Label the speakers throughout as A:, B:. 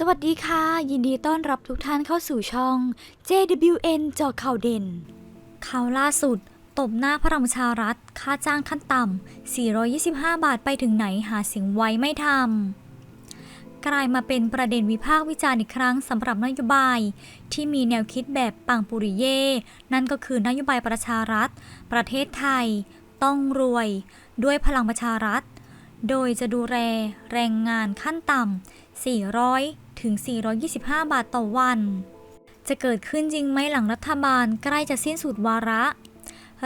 A: สวัสดีค่ะ ยินดีต้อนรับทุกท่านเข้าสู่ช่อง JWN จอข่าวเด่น ข่าวล่าสุด ตบหน้าพลังปรชารัฐ ค่าจ้างขั้นต่ำ 425 บาทไปถึงไหนหาเสียงไว้ไม่ทำ กลายมาเป็นประเด็นวิพากษ์วิจารณ์อีกครั้งสำหรับนโยบาย ที่มีแนวคิดแบบปังปุริเย่ นั่นก็คือนโยบายประชารัฐ ประเทศไทย ต้องรวย ด้วยพลังประชารัฐ โดยจะดูแลแรงงานขั้นต่ำ400 ถึง 425 บาทต่อวัน จะเกิดขึ้นจริงไหมหลังรัฐบาลใกล้จะสิ้นสุดวาระ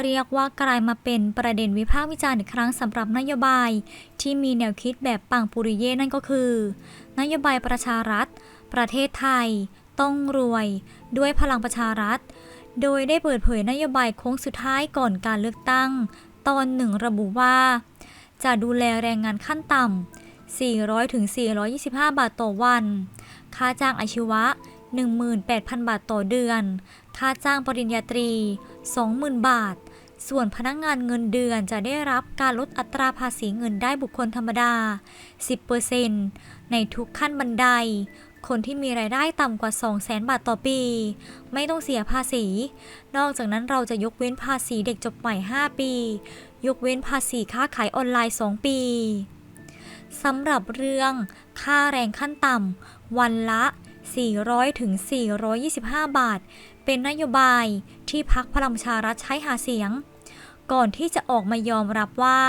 A: เรียกว่ากลายมาเป็นประเด็นวิพากษ์วิจารณ์อีกครั้งสำหรับนโยบาย ที่มีแนวคิดแบบปังปุริเย่นั่นก็คือ นโยบายประชารัฐ ประเทศไทย ต้องรวย ด้วยพลังประชารัฐ โดยได้เปิดเผยนโยบายโค้งสุดท้ายก่อนการเลือกตั้ง ตอนหนึ่งระบุว่า จะดูแลแรงงานขั้นต่ำ 400ถึง425 บาทต่อวัน ค่าจ้างอาชีวะ 18,000 บาทต่อเดือน ค่าจ้างปริญญาตรี 20,000 บาท ส่วนพนักงงานเงินเดือนจะได้รับการลดอัตราภาษีเงินได้บุคคลธรรมดา 10%ในทุกขั้นบันได คนที่มีรายได้ต่ำกว่า 200,000 บาทต่อปี ไม่ต้องเสียภาษี นอกจากนั้นเราจะยกเว้นภาษีเด็กจบใหม่ 5 ปี ยกเว้นภาษีค้าขายออนไลน์ 2 ปี สำหรับเรื่องค่าแรงขั้นต่ำวันละ 400ถึง425 บาท เป็นนโยบายที่พักพลังชารัฐใช้หาเสียง ก่อนที่จะออกมายอมรับว่า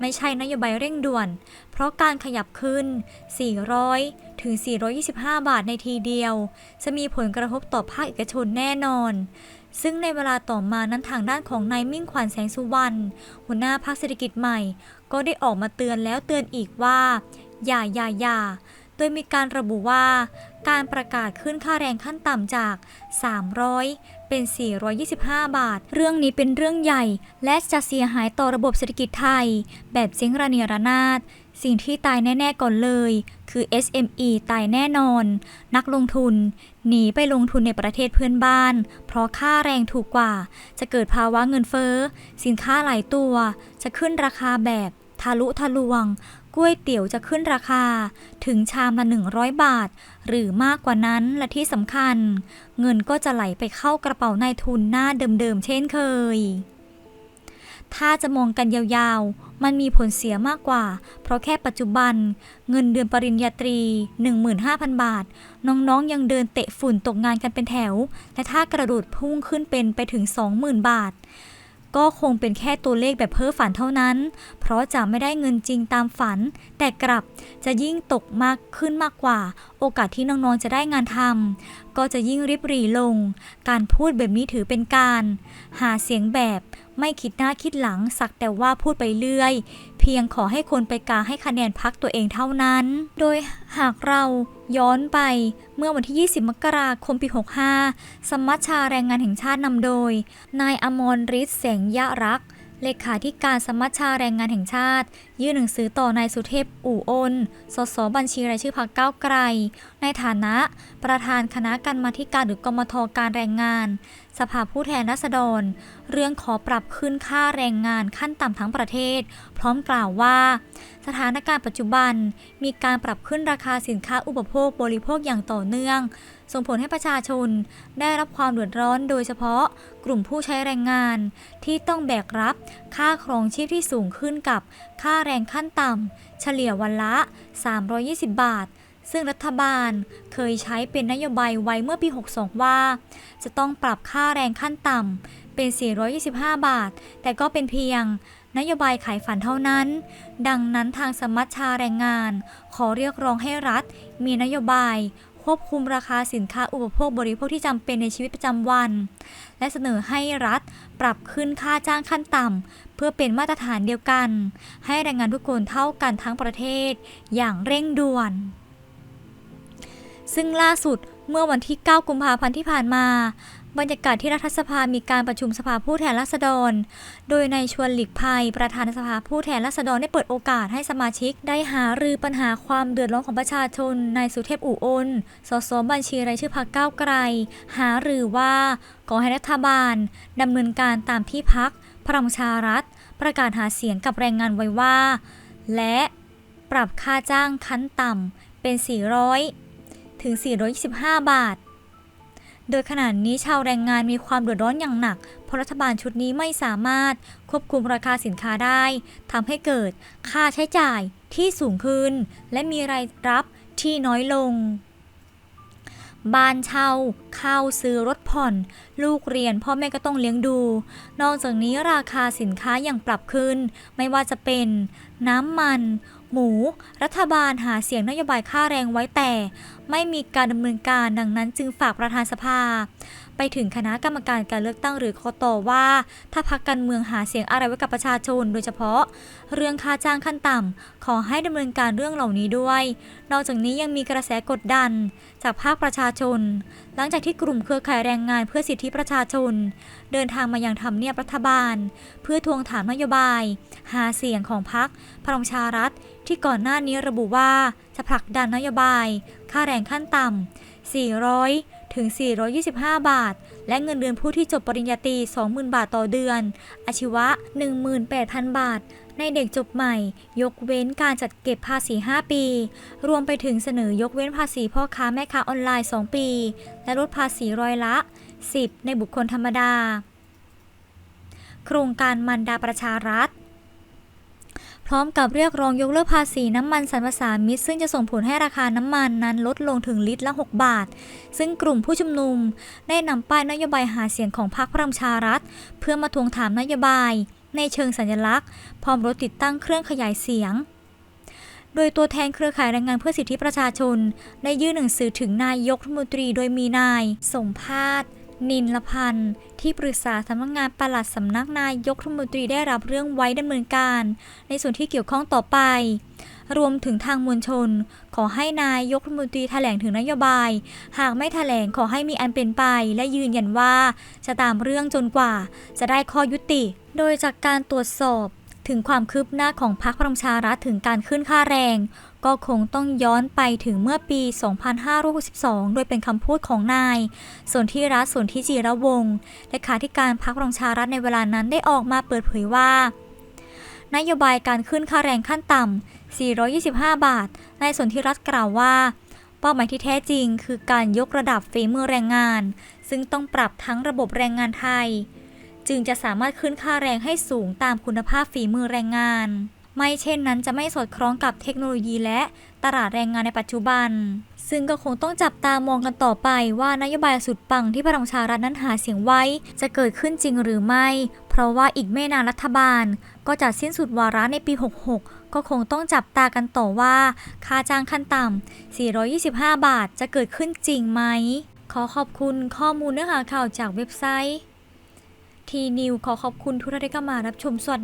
A: ไม่ใช่นโยบายเร่งด่วน เพราะการขยับขึ้น 400ถึง425 บาทในทีเดียว จะมีผลกระทบต่อภาคเอกชนแน่นอนซึ่งในเวลาต่อมานั้นทางด้านของนายมิ่งขวัญแสงสุวรรณหัวหน้าภาคเศรษฐกิจใหม่ ก็ได้ออกมาเตือนแล้วเตือนอีกว่า อย่าอย่าอย่าโดยมีการระบุว่า การประกาศขึ้นค่าแรงขั้นต่ำจาก 300 เป็น 425 บาท เรื่องนี้เป็นเรื่องใหญ่ และจะเสียหายต่อระบบเศรษฐกิจไทย แบบเจ๊งระเนียระนาดสิ่งที่ตายแน่ ๆ ก่อนเลย คือ SME ตายแน่นอน นักลงทุน หนีไปลงทุนในประเทศเพื่อนบ้าน เพราะค่าแรงถูกกว่า จะเกิดภาวะเงินเฟ้อ สินค้าหลายตัว จะขึ้นราคาแบบ ทะลุทะลวงก๋วยเตี๋ยวจะขึ้นราคาถึงชามละ 100 บาท หรือมากกว่านั้นและที่สำคัญ เงินก็จะไหลไปเข้ากระเป๋านายทุนหน้าเดิมๆเช่นเคย ถ้าจะมองกันยาวๆ มันมีผลเสียมากกว่า เพราะแค่ปัจจุบัน เงินเดือนปริญญาตรี 15,000 บาท น้องๆยังเดินเตะฝุ่นตกงานกันเป็นแถว และถ้ากระโดดพุ่งขึ้นเป็นไปถึง 20,000 บาท ก็คงเป็นแค่ตัวเลขแบบเพ้อฝันเท่านั้น เพราะจะไม่ได้เงินจริงตามฝัน แต่กลับจะยิ่งตกมากขึ้นมากกว่า โอกาสที่น้องๆจะได้งานทำก็จะยิ่งริบหรี่ลง การพูดแบบนี้ถือเป็นการ หาเสียงแบบ ไม่คิดหน้าคิดหลังสักแต่ว่าพูดไปเรื่อย เพียงขอให้คนไปกาให้คะแนนพักตัวเองเท่านั้น โดยหากเราย้อนไปเมื่อวันที่ 20 มกราคมปี 65 สมัชชาแรงงานแห่งชาตินำโดย นายอมรฤทธิ์แสงยะรักษ์ เลขาธิการสมัชชาแรงงานแห่งชาติ ยื่นหนังสือต่อนายสุเทพอู่อน สสบัญชีรายชื่อพรรคก้าวไกล ในฐานะ ประธานคณะกรรมาการหรือกมทการแรงงาน สภาผู้แทนราษฎร เรื่องขอปรับขึ้นค่าแรงงานขั้นต่ำทั้งประเทศ พร้อมกล่าวว่า สถานการณ์ปัจจุบันมีการปรับขึ้นราคาสินค้าอุปโภคบริโภคอย่างต่อเนื่อง ส่งผลให้ประชาชนได้รับความเดือดร้อนโดยเฉพาะกลุ่มผู้ใช้แรงงานที่ต้องแบกรับค่าครองชีพที่สูงขึ้นกับค่าแรงขั้นต่ำเฉลี่ยวันละ 320 บาท ซึ่งรัฐบาลเคยใช้เป็นนโยบายไว้เมื่อปี 62 ว่า จะต้องปรับค่าแรงขั้นต่ำเป็น 425 บาท แต่ก็เป็นเพียงนโยบายขายฝันเท่านั้น ดังนั้นทางสมัชชาแรงงาน ขอเรียกร้องให้รัฐ มีนโยบาย ควบคุมราคาสินค้าอุปโภคบริโภคที่จำเป็นในชีวิตประจำวัน และเสนอให้รัฐปรับขึ้นค่าจ้างขั้นต่ำเพื่อเป็นมาตรฐานเดียวกัน ให้แรงงานทุกคนเท่ากันทั้งประเทศ อย่างเร่งด่วน ซึ่งล่าสุดเมื่อวันที่ 9 กุมภาพันธ์ที่ผ่านมา บรรยากาศที่รัฐสภามีการประชุมสภาผู้แทนราษฎร โดยในายชวนหลีกภัย ประธานสภาผู้แทนราษฎรได้เปิดโอกาสให้สมาชิก ได้หารือปัญหาความเดือดร้อนของประชาชนนายสุเทพอู่อนสสบัญชีรายชื่อพรรคก้าวไกล หารือว่าขอให้รัฐบาลดำเนินการตามที่พักพลังชารัฐ ประกาศหาเสียงกับแรงงานไว้ว่า และปรับค่าจ้างขั้นต่ำเป็น 400 ถึง 425 บาท โดยขณะนี้ชาวแรงงานมีความเดือดร้อนอย่างหนัก เพราะรัฐบาลชุดนี้ไม่สามารถควบคุมราคาสินค้าได้ทำให้เกิดค่าใช้จ่ายที่สูงขึ้น และมีรายรับที่น้อยลง บ้านเช่าข้าวซื้อรถผ่อน ลูกเรียนพ่อแม่ก็ต้องเลี้ยงดู นอกจากนี้ราคาสินค้ายังปรับขึ้น ไม่ว่าจะเป็น น้ำมัน หมู รัฐบาลหาเสียงนโยบายค่าแรงไว้แต่ ไม่มีการดำเนินการดังนั้นจึงฝากประธานสภา ไปถึงคณะกรรมการการเลือกตั้งหรือคอตอว่า ถ้าพักการเมืองหาเสียงอะไรไว้กับประชาชน โดยเฉพาะ เรื่องค่าจ้างขั้นต่ำขอให้ดำเนินการเรื่องเหล่านี้ด้วย นอกจากนี้ยังมีกระแสกดดัน จากภาคประชาชน หลังจากที่กลุ่มเครือข่ายแรงงานเพื่อสิทธิประชาชน เดินทางมายังทำเนียบรัฐบาล เพื่อทวงถามนโยบาย หาเสียงของพรรคพลังชารัฐ ที่ก่อนหน้านี้ระบุว่าจะผลักดันนโยบาย ค่าแรงขั้นต่ำ400 ถึง 425 บาท และเงินเดือนผู้ที่จบปริญญาตรี 20,000 บาทต่อเดือน อาชีวะ 18,000 บาท ในเด็กจบใหม่ ยกเว้นการจัดเก็บภาษี 5 ปี รวมไปถึงเสนอยกเว้นภาษีพ่อค้าแม่ค้าออนไลน์ 2 ปี และลดภาษีร้อยละ 10 ในบุคคลธรรมดา โครงการมันดาประชารัฐ ร้อมกับเรียกร้องยกเลิกภาษีน้ำมันสรรพสามิตซึ่งจะส่งผลให้ราคาน้ำมันนั้นลดลงถึงลิตรละ 6 บาท ซึ่งกลุ่มผู้ชุมนุม ได้นำป้ายนโยบายหาเสียงของพรรคพลังชารัฐ เพื่อมาทวงถามนโยบาย ในเชิงสัญลักษณ์ พร้อมรถติดตั้งเครื่องขยายเสียงโดยตัวแทนเครือข่ายแรงงานเพื่อสิทธิประชาชน ได้ยื่นหนังสือถึงนายกรัฐมนตรีโดยมีนายสมภาษณ์ นินลพันธ์ที่ปรึกษาสำนักงานปลัดสำนักนายกรัฐมนตรีได้รับเรื่องไว้ดำเนินการ ในส่วนที่เกี่ยวข้องต่อไป รวมถึงทางมวลชน ขอให้นายกรัฐมนตรีแถลงถึงนโยบาย หากไม่แถลงขอให้มีอันเป็นไป และยืนยันว่าจะตามเรื่องจนกว่า จะได้ข้อยุติ โดยจากการตรวจสอบ ถึงความคืบหน้าของพรรคพลังชารัฐถึงการขึ้นค่าแรง ก็คงต้องย้อนไปถึงเมื่อปี 2562 โดยเป็นคำพูดของนายส่วนที่รัฐส่วนที่จีระวงศ์เลขาธิการพรรคพลังชารัฐในเวลานั้นได้ออกมาเปิดเผยว่า นโยบายการขึ้นค่าแรงขั้นต่ำ 425 บาทนายสนธิรัตน์กล่าวว่าเป้าหมายที่แท้จริงคือการยกระดับฝีมือแรงงาน ซึ่งต้องปรับทั้งระบบแรงงานไทย จึงจะสามารถขึ้นค่าแรงให้สูงตามคุณภาพฝีมือแรงงาน ไม่เช่นนั้นจะไม่สอดคล้องกับเทคโนโลยีและตลาดแรงงานในปัจจุบัน ซึ่งก็คงต้องจับตามองกันต่อไปว่านโยบายสุดปังที่พลังชารัฐนั้นหาเสียงไว้ จะเกิดขึ้นจริงหรือไม่ เพราะว่าอีกไม่นานรัฐบาล ก็จะสิ้นสุดวาระในปี 66ก็คงต้องจับตากันต่อว่า ค่าจ้างขั้นต่ำ 425 บาทจะเกิดขึ้นจริงไหม ขอขอบคุณข้อมูลเนื้อหาข่าวจากเว็บไซต์ ทีนิวขอขอบคุณทุกท่านที่เข้ามารับชมสวัสดี